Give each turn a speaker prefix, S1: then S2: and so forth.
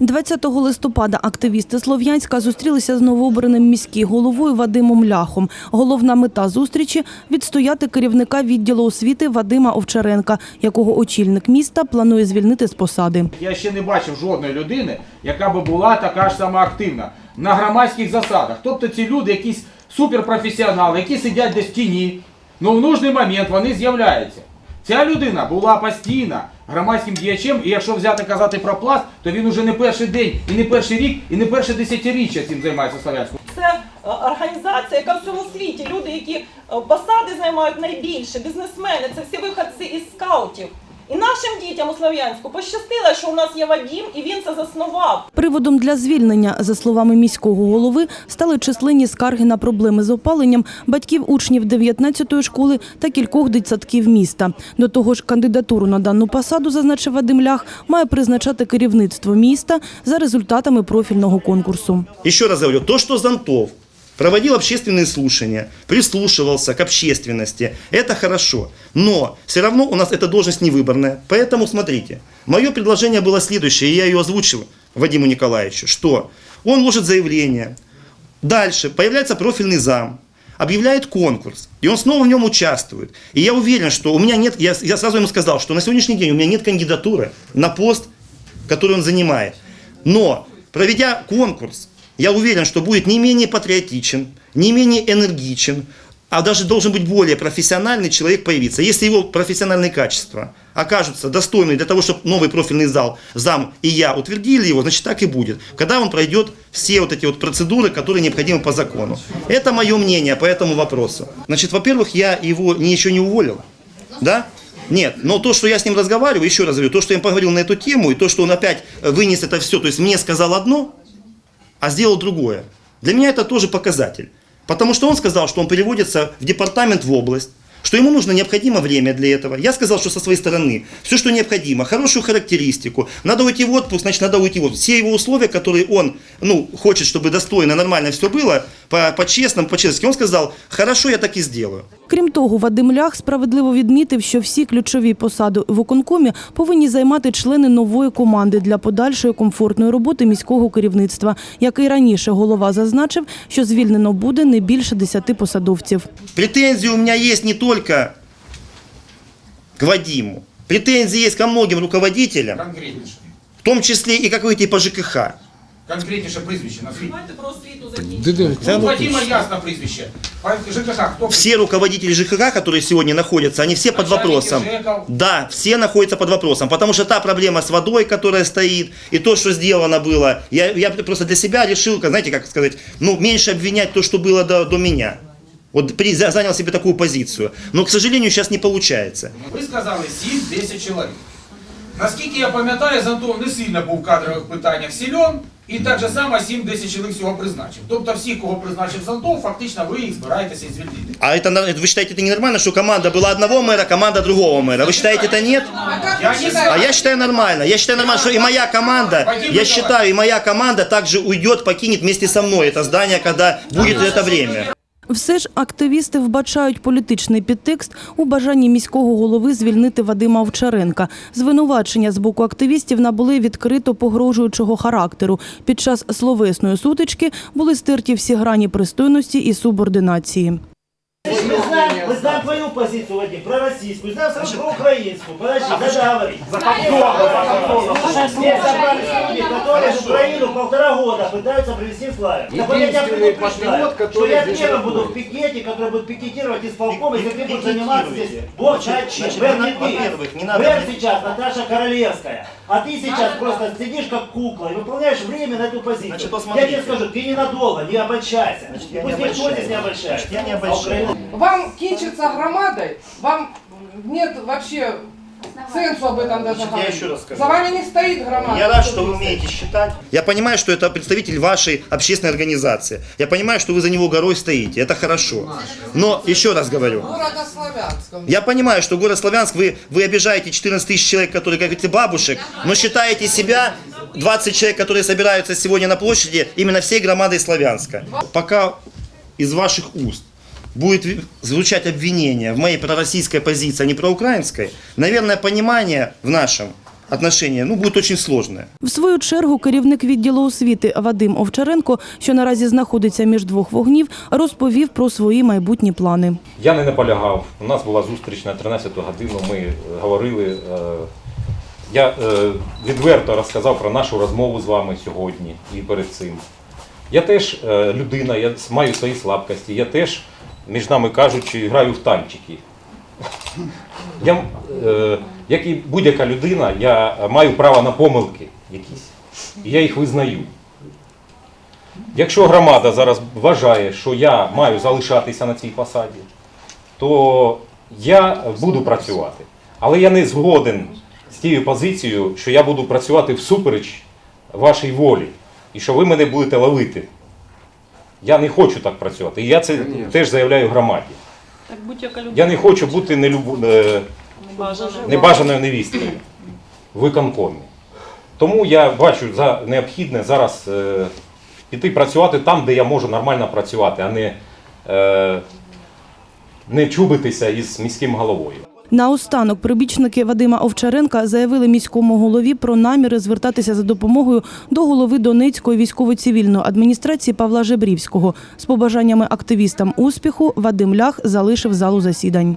S1: 20 листопада активісти Слов'янська зустрілися з новообраним міським головою Вадимом Ляхом. Головна мета зустрічі – відстояти керівника відділу освіти Вадима Овчаренка, якого очільник міста планує звільнити з посади.
S2: Я ще не бачив жодної людини, яка би була така ж сама активна на громадських засадах. Тобто ці люди якісь суперпрофесіонали, які сидять десь в тіні, але в нужний момент вони з'являються. Ця людина була постійно громадським діячем, і якщо взяти казати про пласт, то він уже не перший день, і не перший рік, і не перше десятиріччя цим займається Слов'янську.
S3: Це е, організація, яка в цьому світі. Люди, які е, посади займають найбільше, бізнесмени, це всі виходці із скаутів. І нашим дітям у Слов'янську пощастило, що у нас є Вадім, і він це заснував.
S1: Приводом для звільнення, за словами міського голови, стали численні скарги на проблеми з опаленням батьків учнів 19-ї школи та кількох дитсадків міста. До того ж, кандидатуру на дану посаду, зазначив Вадим Лях, має призначати керівництво міста за результатами профільного конкурсу.
S4: Еще раз говорю, то, что Зонтов проводил общественные слушания, прислушивался к общественности, это хорошо. Но все равно у нас эта должность не выборная. Поэтому смотрите, мое предложение было следующее, и я ее озвучил Вадиму Николаевичу, что он ложит заявление, дальше появляется профильный зам, объявляет конкурс, и он снова в нем участвует. И я уверен, что у меня нет, я, я сразу ему сказал, что на сегодняшний день у меня нет кандидатуры на пост, который он занимает. Но, проведя конкурс, я уверен, что будет не менее патриотичен, не менее энергичен, а даже должен быть более профессиональный человек появиться. Если его профессиональные качества окажутся достойны для того, чтобы новый профильный зал, зам и я утвердили его, значит так и будет. Когда он пройдет все вот эти вот процедуры, которые необходимы по закону. Это мое мнение по этому вопросу. Значит, во-первых, я его еще не уволил. Да? Нет, но то, что я с ним разговариваю, еще раз говорю, то, что я поговорил на эту тему, и то, что он опять вынес это все, то есть мне сказал одно, а сделал другое. Для меня это тоже показатель. Потому что он сказал, что он переводится в департамент в область, что ему нужно необходимо время для этого. Я сказал, что со своей стороны все, что необходимо, хорошую характеристику, надо уйти в отпуск, значит, надо уйти в отпуск. Все его условия, которые он ну, хочет, чтобы достойно, нормально все было, по- по-честному, по-честски, он сказал, хорошо, я так и сделаю.
S1: Крім того, Вадим Лях справедливо відмітив, що всі ключові посади в виконкомі повинні займати члени нової команди для подальшої комфортної роботи міського керівництва. Як і раніше, голова зазначив, що звільнено буде не більше 10 посадовців.
S4: Претензии у меня есть не только к Вадиму. Претензии есть ко многим руководителям,
S2: Конкретніше.
S4: в том числе и, как вы говорите, по ЖКХ.
S2: Конкретніше прізвище назвіть.
S3: Давайте про освіту закінчимо.
S2: Ну, Вадима ясно прізвище. По ЖКХ хто?
S4: Все руководители ЖКХ, которые сегодня находятся, они все под
S2: Начальники
S4: вопросом.
S2: ЖЭКов.
S4: Да, все находятся под вопросом, потому что та проблема с водой, которая стоит, и то, что сделано было, я, я просто для себя решил, как, знаете, как сказать, ну, меньше обвинять то, что было до, до меня. Вот при, за- занял себе такую позицию. Но, к сожалению, сейчас не получается.
S2: Ви сказали 7-10 чоловік. Наскільки я пам'ятаю, Зантон не сильно був в кадрових питаннях сильон, і так же само 7-10 чоловік всього призначив. Тобто всіх, кого призначив Зантон, фактично ви їх збираєтеся звільнити.
S4: А это, на- вы считаете это ненормально, что команда была одного мэра, команда другого мэра? Вы считаете это нет?
S2: Я не
S4: А
S2: знаю.
S4: я считаю нормально. Я считаю нормально, что и моя команда,
S2: Вадим
S4: я
S2: Николаевич.
S4: считаю, и моя команда также уйдет, покинет вместе со мной это здание, когда будет это время.
S1: Все ж активісти вбачають політичний підтекст у бажанні міського голови звільнити Вадима Овчаренка. Звинувачення з боку активістів набули відкрито погрожуючого характеру. Під час словесної сутички були стерті всі грані пристойності і субординації.
S5: Мы знаем, мы знаем твою позицию, Вадим, пророссийскую, знаем сразу про украинскую. Подожди, дай договорить. Сейчас все собрались люди, которые в Украину полтора года пытаются привести в славе. Так вот я тебя предупреждаю, что я первым буду в пикете, который будет пикетировать исполком, если ты будешь заниматься здесь. Вот зачем,
S4: Значит,
S5: мэр
S4: не
S5: не
S4: надо- во-первых, не
S5: ты.
S4: надо
S5: Мэр
S4: мне-
S5: сейчас Наташа Королевская, а ты сейчас просто сидишь как кукла и выполняешь время на эту позицию.
S4: Значит,
S5: Я
S4: посмотрите.
S5: тебе скажу, ты ненадолго, не обольщайся.
S4: я
S5: Пусть
S4: не
S5: никто
S4: обольщаюсь.
S5: здесь не обольщается.
S4: Значит, я не
S5: А
S4: обольщаюсь.
S5: Украина-
S6: Вам кинчиться громадой, вам нет вообще сенсу об этом даже
S4: Значит, я
S6: говорить.
S4: еще раз скажу.
S6: За вами не стоит громада.
S4: Я рад, что вы умеете считать. Я понимаю, что это представитель вашей общественной организации. Я понимаю, что вы за него горой стоите. Это хорошо. Но еще раз говорю.
S6: Города Славянском.
S4: Я понимаю, что город Славянск, вы, вы обижаете 14 тысяч человек, которые, как говорите, бабушек, но считаете себя 20 человек, которые собираются сегодня на площади, именно всей громадой Славянска. Пока из ваших уст будет звучать обвинение в моей пророссийской позиции, а не проукраинской, наверное, понимание в нашем отношение ну, будет очень сложное.
S1: В свою чергу керівник відділу освіти Вадим Овчаренко, що наразі знаходиться між двох вогнів, розповів про свої майбутні плани.
S7: Я не наполягав. У нас була зустріч на 13 годину. Ми е, говорили. е, Я е, відверто розказав про нашу розмову з вами сьогодні і перед цим. Я теж людина, я маю свої слабкості. Я теж, між нами кажучи, граю в танчики. Я, е, як і будь-яка людина, я маю право на помилки якісь. І я їх визнаю. Якщо громада зараз вважає, що я маю залишатися на цій посаді, то я буду працювати. Але я не згоден з тією позицією, що я буду працювати всупереч вашій волі і що ви мене будете ловити. Я не хочу так працювати. І я це теж заявляю громаді.
S3: Так будь-яка людина.
S7: Я не хочу бути нелюб... е, небажаною невісткою в виконкомі. Тому я бачу за необхідне зараз е, піти працювати там, де я можу нормально працювати, а не, е, не чубитися із міським головою.
S1: Наостанок прибічники Вадима Овчаренка заявили міському голові про наміри звертатися за допомогою до голови Донецької військово-цивільної адміністрації Павла Жебрівського. З побажаннями активістам успіху Вадим Лях залишив залу засідань.